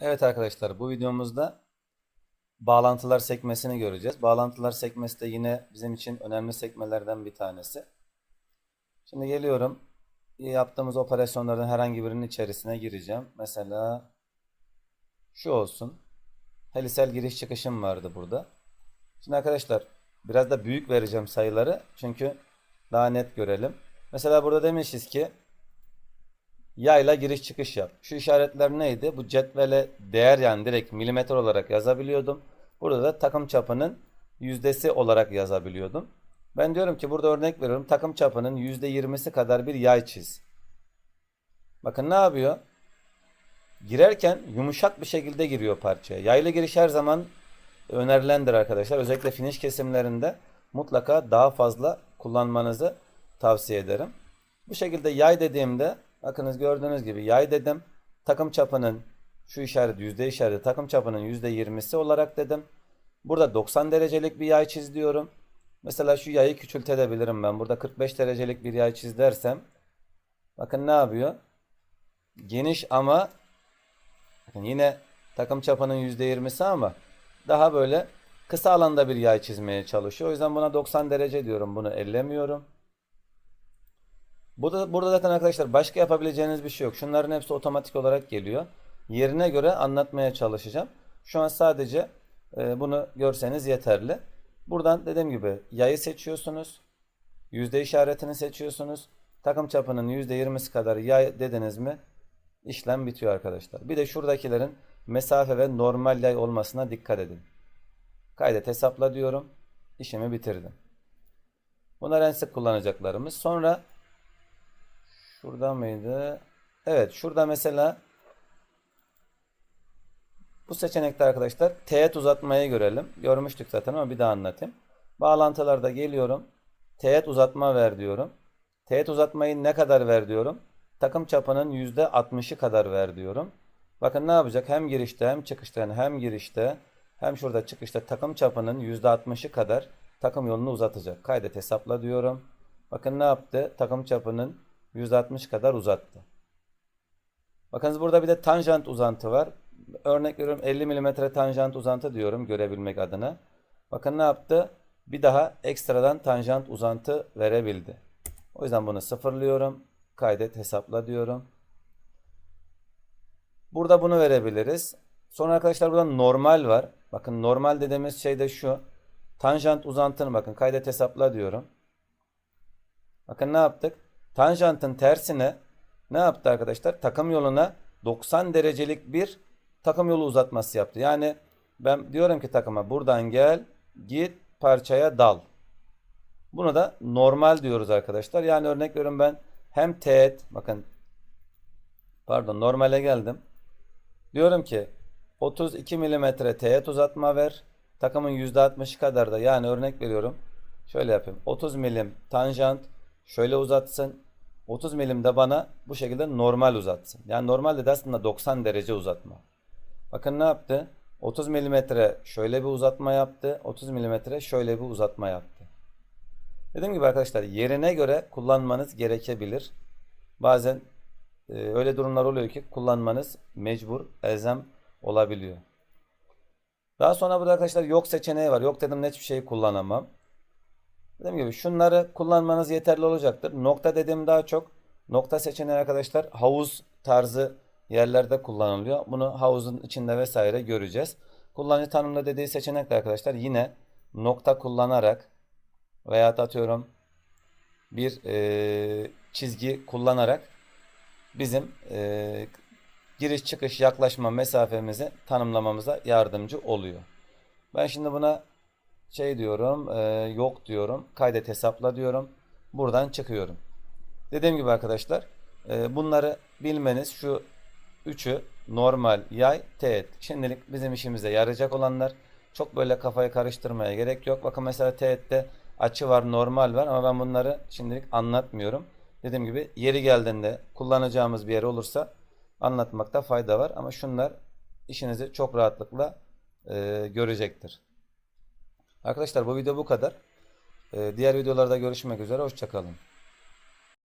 Evet arkadaşlar bu videomuzda bağlantılar sekmesini göreceğiz. Bağlantılar sekmesi de yine bizim için önemli sekmelerden bir tanesi. Şimdi geliyorum. Yaptığımız operasyonların herhangi birinin içerisine gireceğim. Mesela şu olsun. Helisel giriş çıkışım vardı burada. Şimdi arkadaşlar biraz da büyük vereceğim sayıları. Çünkü daha net görelim. Mesela burada demişiz ki yayla giriş çıkış yap. Şu işaretler neydi? Bu cetvele değer yani direkt milimetre olarak yazabiliyordum. Burada da takım çapının yüzdesi olarak yazabiliyordum. Ben diyorum ki burada örnek veriyorum. Takım çapının %20'si kadar bir yay çiz. Bakın ne yapıyor? Girerken yumuşak bir şekilde giriyor parçaya. Yaylı giriş her zaman önerilendir arkadaşlar. Özellikle finish kesimlerinde mutlaka daha fazla kullanmanızı tavsiye ederim. Bu şekilde yay dediğimde bakınız gördüğünüz gibi yay dedim. Takım çapının şu işaret yüzde işareti takım çapının yüzde yirmisi olarak dedim. Burada 90 derecelik bir yay çiz diyorum. Mesela şu yayı küçültebilirim ben. Burada 45 derecelik bir yay çiz dersem bakın ne yapıyor? Geniş ama bakın yine takım çapının yüzde yirmisi ama daha böyle kısa alanda bir yay çizmeye çalışıyor. O yüzden buna 90 derece diyorum. Bunu ellemiyorum. Burada, burada zaten arkadaşlar başka yapabileceğiniz bir şey yok. Şunların hepsi otomatik olarak geliyor. Yerine göre anlatmaya çalışacağım. Şu an sadece e, bunu görseniz yeterli. Buradan dediğim gibi yayı seçiyorsunuz. Yüzde işaretini seçiyorsunuz. Takım çapının %20'si kadar yay dediniz mi işlem bitiyor arkadaşlar. Bir de şuradakilerin mesafe ve normal yay olmasına dikkat edin. Kaydet hesapla diyorum. İşimi bitirdim. Bunlar en sık kullanacaklarımız. Sonra şurada mıydı? Evet şurada mesela bu seçenekte arkadaşlar teğet uzatmayı görelim. Görmüştük zaten ama bir daha anlatayım. Bağlantılarda geliyorum. Teğet uzatma ver diyorum. Teğet uzatmayı ne kadar ver diyorum. Takım çapının %60'ı kadar ver diyorum. Bakın ne yapacak? Hem girişte hem çıkışta yani hem girişte hem şurada çıkışta takım çapının %60'ı kadar takım yolunu uzatacak. Kaydet hesapla diyorum. Bakın ne yaptı? Takım çapının %60 kadar uzattı. Bakınız burada bir de tanjant uzantı var. Örnek veriyorum 50 mm tanjant uzantı diyorum görebilmek adına. Bakın ne yaptı? Bir daha ekstradan tanjant uzantı verebildi. O yüzden bunu sıfırlıyorum. Kaydet hesapla diyorum. Burada bunu verebiliriz. Sonra arkadaşlar burada normal var. Bakın normal dediğimiz şey de şu. Tanjant uzantını bakın kaydet hesapla diyorum. Bakın ne yaptık? Tanjantın tersine ne yaptı arkadaşlar? Takım yoluna 90 derecelik bir takım yolu uzatması yaptı. Yani ben diyorum ki takıma buradan gel git parçaya dal. Bunu da normal diyoruz arkadaşlar. Yani örnek veriyorum ben hem teğet bakın pardon normale geldim. Diyorum ki 32 mm teğet uzatma ver. Takımın %60'ı kadar da yani örnek veriyorum. Şöyle yapayım. 30 milim tanjant şöyle uzatsın. 30 milim de bana bu şekilde normal uzatsın. Yani normalde de aslında 90 derece uzatma. Bakın ne yaptı? 30 milimetre şöyle bir uzatma yaptı. 30 milimetre şöyle bir uzatma yaptı. Dediğim gibi arkadaşlar yerine göre kullanmanız gerekebilir. Bazen e, öyle durumlar oluyor ki kullanmanız mecbur, elzem olabiliyor. Daha sonra burada arkadaşlar yok seçeneği var. Yok dedim hiçbir şeyi kullanamam. Dediğim gibi şunları kullanmanız yeterli olacaktır. Nokta dediğim daha çok nokta seçeneği arkadaşlar havuz tarzı yerlerde kullanılıyor. Bunu havuzun içinde vesaire göreceğiz. Kullanıcı tanımda dediği seçenekle arkadaşlar yine nokta kullanarak veya atıyorum bir e, çizgi kullanarak bizim e, giriş çıkış yaklaşma mesafemizi tanımlamamıza yardımcı oluyor. Ben şimdi buna şey diyorum e, yok diyorum kaydet hesapla diyorum buradan çıkıyorum. Dediğim gibi arkadaşlar e, bunları bilmeniz şu üçü normal yay teğet şimdilik bizim işimize yarayacak olanlar çok böyle kafayı karıştırmaya gerek yok. Bakın mesela teğette açı var normal var ama ben bunları şimdilik anlatmıyorum. Dediğim gibi yeri geldiğinde kullanacağımız bir yer olursa anlatmakta fayda var ama şunlar işinizi çok rahatlıkla e, görecektir. Arkadaşlar bu video bu kadar. Ee, diğer videolarda görüşmek üzere. Hoşçakalın.